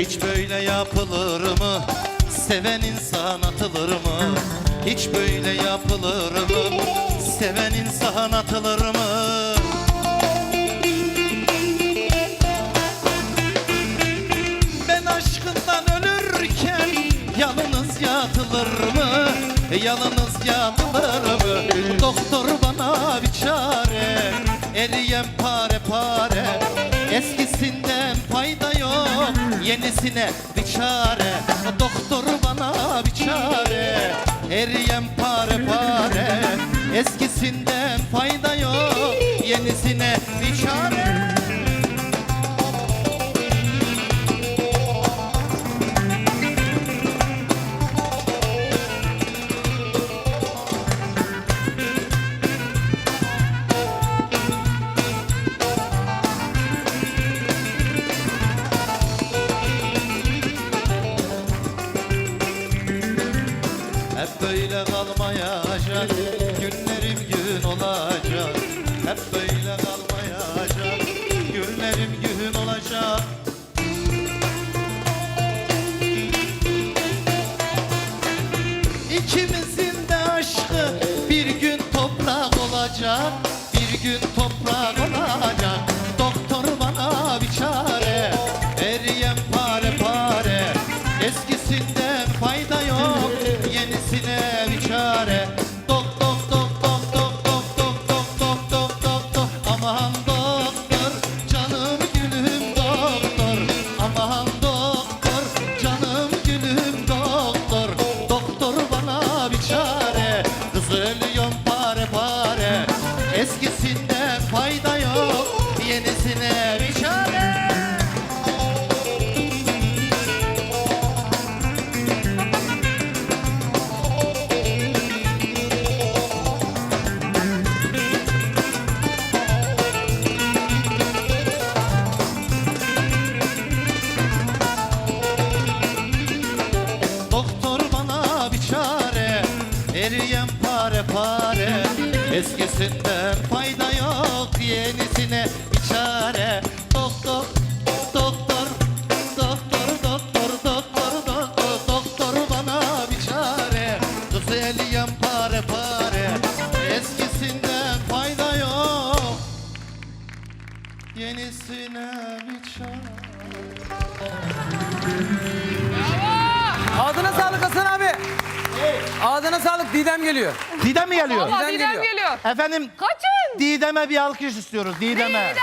Hiç böyle yapılır mı? Seven insan atılır mı? Hiç böyle yapılır mı? Seven insan atılır mı? Ben aşkından ölürken yalnız yatılır mı? Yalnız yatılır mı? Doktor bana bir çare Eriyen pare pare Eskisinden fayda yok. Yenisine bir çare. Doktor bana bir çare. Eriyen pare pare. Eskisinden fayda yok. Yenisine bir çare böyle kalmayacak. Günlerim gün olacak. Hep böyle kalmayacak. Günlerim gün olacak. İkimizin de aşkı bir gün toprak olacak. Bir gün toprak olacak pare Eskisinden fayda yok Yenisine bir çare Doktor Doktor Doktor Doktor Doktor Doktor Doktor bana bir çare pare pare. Eskisinden fayda yok Yenisine bir çare sağlık Didem geliyor. Didem mi geliyor? Valla Didem Didem geliyor. geliyor. Efendim Kaçın. Didem'e bir alkış istiyoruz Didem'e. Didem.